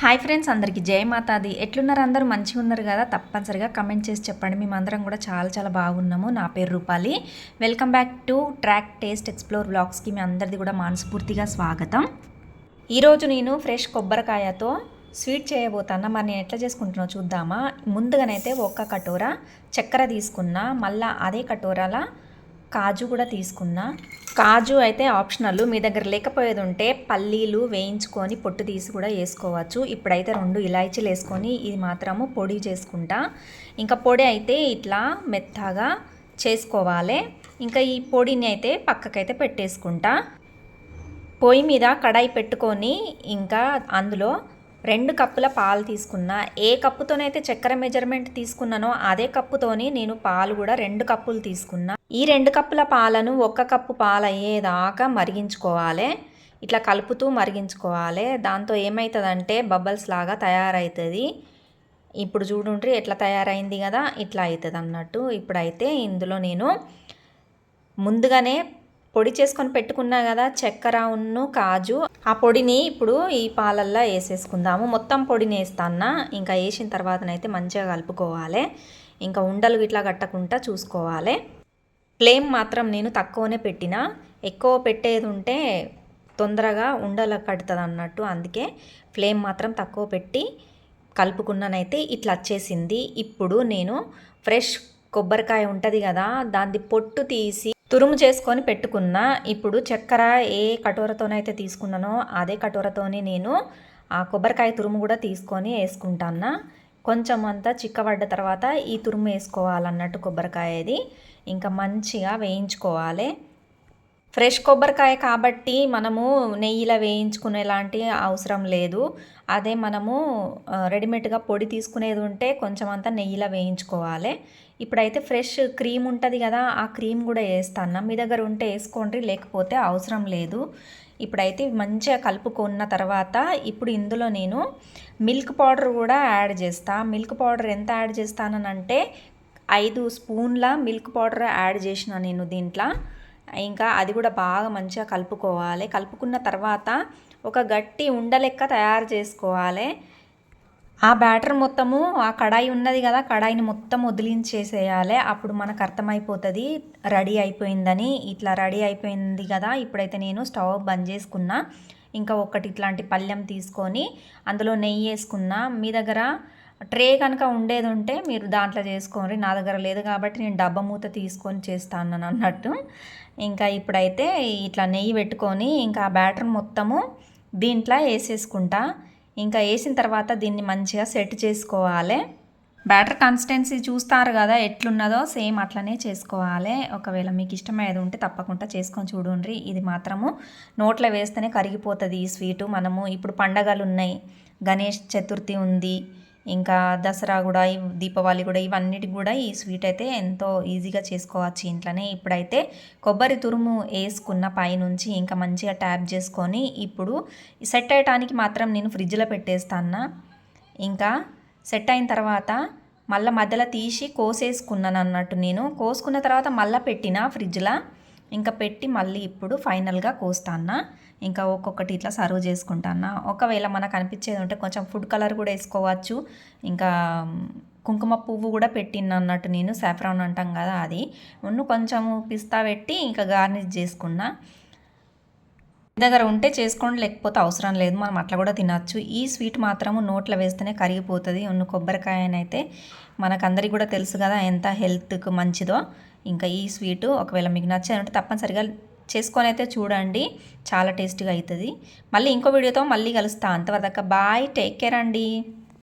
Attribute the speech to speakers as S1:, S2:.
S1: Hi friends అందరికీ జయ మాతాది. ఎట్లున్నారు అందరూ? మంచిగా ఉన్నారు కదా? తప్పనిసరిగా కమెంట్ చేసి చెప్పండి. మేమందరం కూడా చాలా చాలా బాగున్నాము. నా పేరు Rupali. Welcome back to track taste explore బ్లాగ్స్కి మీ అందరిది కూడా మనస్ఫూర్తిగా స్వాగతం. ఈరోజు నేను ఫ్రెష్ కొబ్బరికాయతో స్వీట్ చేయబోతాను మరి నేను ఎట్లా చేసుకుంటున్నా చూద్దామా? ముందుగానైతే ఒక్క కటోరా చక్కెర తీసుకున్నా. మళ్ళీ అదే కటోరాల కాజు కూడా తీసుకున్నా. కాజు అయితే ఆప్షనల్. మీ దగ్గర లేకపోయేది ఉంటే పల్లీలు వేయించుకొని పొట్టు తీసి కూడా వేసుకోవచ్చు. ఇప్పుడైతే రెండు ఇలాయచీలు వేసుకొని ఇది మాత్రము పొడి చేసుకుంటా. ఇంకా పొడి అయితే ఇట్లా మెత్తగా చేసుకోవాలి. ఇంకా ఈ పొడిని అయితే పక్కకైతే పెట్టేసుకుంటా. పొయ్యి మీద కడాయి పెట్టుకొని ఇంకా అందులో రెండు కప్పుల పాలు తీసుకున్నా. ఏ కప్పుతోనైతే చక్కెర మెజర్మెంట్ తీసుకున్నానో అదే కప్పుతోని నేను పాలు కూడా రెండు కప్పులు తీసుకున్నా. ఈ రెండు కప్పుల పాలను ఒక్క కప్పు పాలు అయ్యేదాకా మరిగించుకోవాలి. ఇట్లా కలుపుతూ మరిగించుకోవాలి. దాంతో ఏమవుతుందంటే బబల్స్ లాగా తయారవుతుంది ఇప్పుడు చూడుండ్రి ఎట్లా తయారైంది కదా ఇట్లా అవుతుంది అన్నట్టు ఇప్పుడైతే ఇందులో నేను ముందుగానే పొడి చేసుకొని పెట్టుకున్నా కదా చక్కెర ఉన్ను కాజు. ఆ పొడిని ఇప్పుడు ఈ పాలల్లో వేసేసుకుందాము. మొత్తం పొడిని వేస్తానా ఇంకా వేసిన తర్వాతనైతే మంచిగా కలుపుకోవాలి. ఇంకా ఉండలు ఇట్లా కట్టకుండా చూసుకోవాలి. ఫ్లేమ్ మాత్రం నేను తక్కువనే పెట్టిన. ఎక్కువ పెట్టేది ఉంటే తొందరగా ఉండల కడుతుంది అన్నట్టు అందుకే ఫ్లేమ్ మాత్రం తక్కువ పెట్టి కలుపుకున్నానైతే ఇట్లా వచ్చేసింది. ఇప్పుడు నేను ఫ్రెష్ కొబ్బరికాయ ఉంటుంది కదా దాన్ని పొట్టు తీసి తురుము చేసుకొని పెట్టుకున్న. ఇప్పుడు చక్కెర ఏ కటోరతోనైతే తీసుకున్నానో అదే కటోరతోనే నేను ఆ కొబ్బరికాయ తురుము కూడా తీసుకొని వేసుకుంటాను కొంచెం అంతా చిక్కబడ్డ తర్వాత ఈ తురుము వేసుకోవాలన్నట్టు కొబ్బరికాయది ఇంకా మంచిగా వేయించుకోవాలి. ఫ్రెష్ కొబ్బరికాయ కాబట్టి మనము నెయ్యిలో వేయించుకునేలాంటి అవసరం లేదు. అదే మనము రెడీమేడ్గా పొడి తీసుకునేది ఉంటే కొంచెం అంతా నెయ్యిలో వేయించుకోవాలి. ఇప్పుడైతే ఫ్రెష్ క్రీమ్ ఉంటుంది కదా ఆ క్రీమ్ కూడా వేస్తాను మీ దగ్గర ఉంటే వేసుకోండి లేకపోతే అవసరం లేదు. ఇప్పుడైతే మంచిగా కలుపుకున్న తర్వాత ఇప్పుడు ఇందులో నేను మిల్క్ పౌడర్ కూడా యాడ్ చేస్తా. మిల్క్ పౌడర్ ఎంత యాడ్ చేస్తానంటే ఐదు స్పూన్ల మిల్క్ పౌడర్ యాడ్ చేసిన నేను దీంట్లో. ఇంకా అది కూడా బాగా మంచిగా కలుపుకోవాలి. కలుపుకున్న తర్వాత ఒక గట్టి ఉండలెక్క తయారు చేసుకోవాలి. ఆ బ్యాటర్ మొత్తము ఆ కడాయి ఉన్నది కదా కడాయిని మొత్తం వదిలించేసేయాలి. అప్పుడు మనకు అర్థమైపోతుంది రెడీ అయిపోయిందని. ఇట్లా రెడీ అయిపోయింది కదా ఇప్పుడైతే నేను స్టవ్ బంద్ చేసుకున్నా. ఇంకా ఒకటి ఇట్లాంటి పళ్ళెం తీసుకొని అందులో నెయ్యి వేసుకున్నా. మీ దగ్గర ట్రే కనుక ఉండేది ఉంటే మీరు దాంట్లో చేసుకోండి నా దగ్గర లేదు కాబట్టి నేను డబ్బా మూత తీసుకొని చేస్తాను అన్నట్టు. ఇంకా ఇప్పుడైతే ఇట్లా నెయ్యి పెట్టుకొని ఇంకా ఆ బ్యాటర్ మొత్తము దీంట్లో వేసేసుకుంటా. ఇంకా వేసిన తర్వాత దీన్ని మంచిగా సెట్ చేసుకోవాలి. బ్యాటర్ కన్సిస్టెన్సీ చూస్తారు కదా ఎట్లున్నదో సేమ్ అట్లనే చేసుకోవాలి. ఒకవేళ మీకు ఇష్టమయ్యేది ఉంటే తప్పకుండా చేసుకొని చూడండి. ఇది మాత్రము నోట్లో వేస్తేనే కరిగిపోతుంది ఈ స్వీటు. మనము ఇప్పుడు పండగలు ఉన్నాయి. గణేష్ చతుర్థి ఉంది ఇంకా దసరా కూడా దీపావళి కూడా ఇవన్నిటికి కూడా ఈ స్వీట్ అయితే ఎంతో ఈజీగా చేసుకోవచ్చు ఇంట్లోనే. ఇప్పుడైతే కొబ్బరి తురుము వేసుకున్న పైనుంచి ఇంకా మంచిగా ట్యాప్ చేసుకొని ఇప్పుడు సెట్ అయ్యటానికి మాత్రం నేను ఫ్రిడ్జ్లో పెట్టేస్తాను ఇంకా సెట్ అయిన తర్వాత మళ్ళీ మధ్యలో తీసి కోసేసుకున్నాను అన్నట్టు నేను. కోసుకున్న తర్వాత మళ్ళీ పెట్టిన ఫ్రిడ్జ్లో. ఇంకా పెట్టి మళ్ళీ ఇప్పుడు ఫైనల్గా కోస్తాను ఇంకా ఒక్కొక్కటి ఇట్లా సర్వ్ చేసుకుంటాన్న. ఒకవేళ మనకు అనిపించేది ఉంటే కొంచెం ఫుడ్ కలర్ కూడా వేసుకోవచ్చు. ఇంకా కుంకుమ పువ్వు కూడా పెట్టిన అన్నట్టు నేను సాఫ్రాన్ అంటాం కదా అది. ఉన్ను కొంచెం పిస్తా పెట్టి ఇంకా గార్నిష్ చేసుకున్నా. దగ్గర ఉంటే చేసుకోండి లేకపోతే అవసరం లేదు. మనం అట్లా కూడా తినచ్చు. ఈ స్వీట్ మాత్రము నోట్లో వేస్తేనే కరిగిపోతుంది. ఉన్న కొబ్బరికాయనైతే మనకందరికీ కూడా తెలుసు కదా ఎంత హెల్త్కి మంచిదో. ఇంకా ఈ స్వీట్ ఒకవేళ మీకు నచ్చిందంటే తప్పనిసరిగా చేసుకొని అయితే చూడండి. చాలా టేస్టీగా అవుతుంది మళ్ళీ ఇంకో వీడియోతో మళ్ళీ కలుస్తా. అంతవరదాకా బాయ్ టేక్ కేర్ అండి.